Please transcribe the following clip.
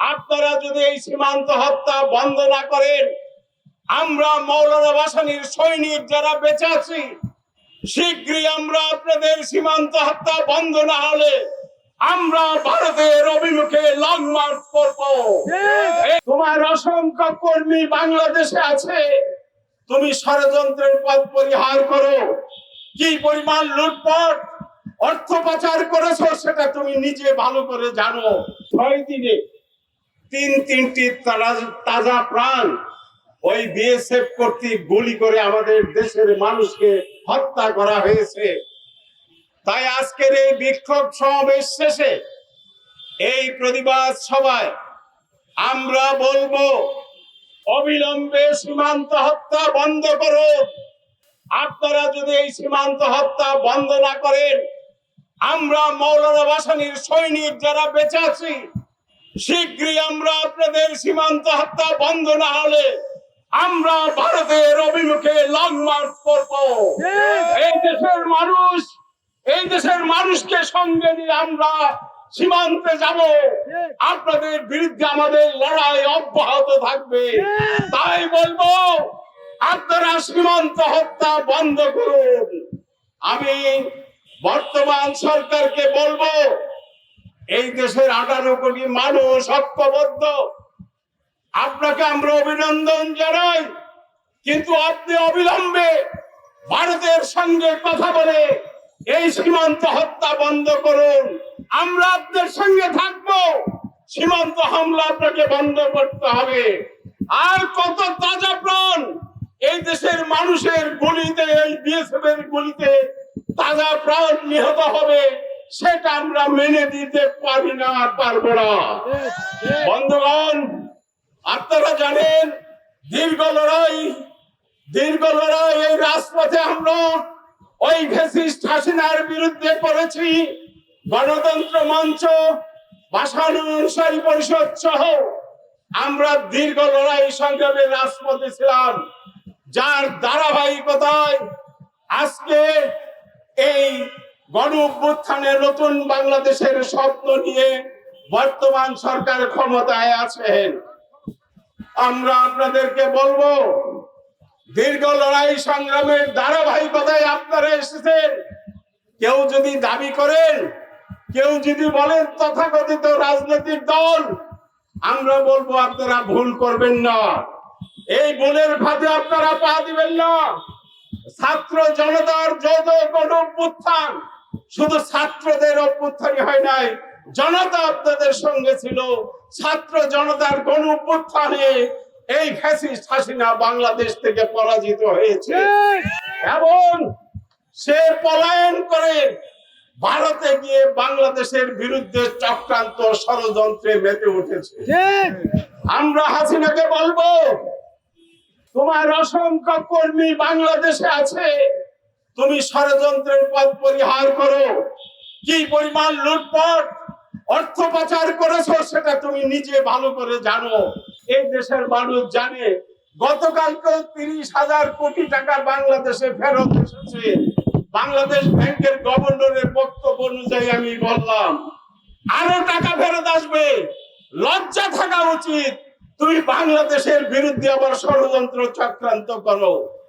আপনারা যদি এই সীমান্ত হত্যা বন্ধ না করেন আমরা মৌলানা বাসানির সৈনিক যারা বেঁচে আছি শীঘ্রই আমরা আপনাদের সীমান্ত হত্যা বন্ধ না হলে আমরা ভারতের অভিমুখে লং মার্চ করব। তোমার অসংখ্য কর্মী বাংলাদেশে আছে তুমি ষড়যন্ত্রের পথ পরিহার করো। কি পরিমাণ লুটপাট অর্থ পাচার করেছ সেটা তুমি নিজে ভালো করে জানো। ছয় দিনে তিন তিনটি তাজা প্রাণ ওই বিএসএফ কর্তৃক গুলি করে আমাদের দেশের মানুষকে হত্যা করা হয়েছে। তাই আজকের এই বিক্ষোভ সমাবেশ শেষে এই প্রতিবাদ সভায় আমরা বলব, অবিলম্বে সীমান্ত হত্যা বন্ধ করুন। আপনারা যদি এই সীমান্ত হত্যা বন্ধ না করেন, আমরা মৌলানা বাসানির সৈনিক যারা বেঁচে আছি শীঘ্রই আমরা আপনাদের সীমান্ত হত্যা বন্ধ না হলে আমরা ভারতের অভিমুখে লং মার্চ করব। এই দেশের মানুষ এই দেশের মানুষকে সঙ্গে নিয়ে আমরা সীমান্তে যাব। আপনাদের বিরুদ্ধে আমাদের লড়াই অব্যাহত থাকবে। তাই বলব আপনারা সীমান্ত হত্যা বন্ধ করুন। আমি বর্তমান সরকারকে বলব এই দেশের আঠারো কোটি মানুষ ঐক্যবদ্ধ। আপনাকে আমরা অভিনন্দন জানাই, কিন্তু আপনি অবিলম্বে ভারতের সঙ্গে কথা বলে এই সীমান্ত হত্যা বন্ধ করুন। আমরা আপনার সঙ্গে থাকব। সীমান্ত হামলা আপনাকে বন্ধ করতে হবে। আর কত তাজা প্রাণ এই দেশের মানুষের গুলিতে, এই বিএসএফ এর গুলিতে তাজা প্রাণ নিহত হবে। সেটা আমরা মেনে দিতে পারি না পারব না। বন্ধুগণ, আপনারা জানেন, দীর্ঘ লড়াই দীর্ঘ লড়াই এই রাজপথে আমরা ওই ফেসিস্ট হাসিনার বিরুদ্ধে করেছি গণতন্ত্র মঞ্চ অনুসারী পরিষদ সহ আমরা দীর্ঘ লড়াই সংগ্রামের রাজপথে ছিলাম। যার ধারাবাহিকতায় আজকে গণ অভ্যুত্থানের নতুন বাংলাদেশের স্বপ্ন নিয়ে বর্তমান সরকার ক্ষমতায় আছেন। আমরা আপনাদেরকে বলব, দীর্ঘ লড়াই সংগ্রামের ধারাবাহিকতায় আপনারা এসেছেন। কেউ যদি দাবি করেন, কেউ যদি বলেন তথাকথিত রাজনৈতিক দল, আমরা বলব আপনারা ভুল করবেন না। এই ভুলের ফাঁদে আপনারা পা দিবেন না। ছাত্র জনতার যৌথ গণ অভ্যুত্থান শুধু ছাত্রদের অভ্যুত্থানই হয় নাই, জনতা আপনাদের সঙ্গে ছিল। ছাত্র জনতার গণ অভ্যুত্থানে এই ফ্যাসিস্ট হাসিনা বাংলাদেশ থেকে পরাজিত হয়েছে। এবং সে পলায়ন করে ভারতে গিয়ে বাংলাদেশের বিরুদ্ধে চক্রান্ত ষড়যন্ত্রে মেতে উঠেছে। আমরা হাসিনাকে বলব, তোমার অসংখ্য কর্মী বাংলাদেশে আছে। তুমি ষড়যন্ত্রের পথ পরিহার করো। কি পরিমাণ লুটপাট, অর্থ পাচার করেছ, সেটা তুমি নিজে ভালো করে জানো। এই দেশের মানুষ জানে গতকালকে তিরিশ হাজার কোটি টাকা বাংলাদেশে ফেরত এসেছে। বাংলাদেশ ব্যাংকের গভর্নরের বক্তব্য অনুযায়ী আমি বললাম, আরও টাকা ফেরত আসবে, লজ্জা থাকা উচিত। তুমি বাংলাদেশের বিরুদ্ধে আবার ষড়যন্ত্র চক্রান্ত করো।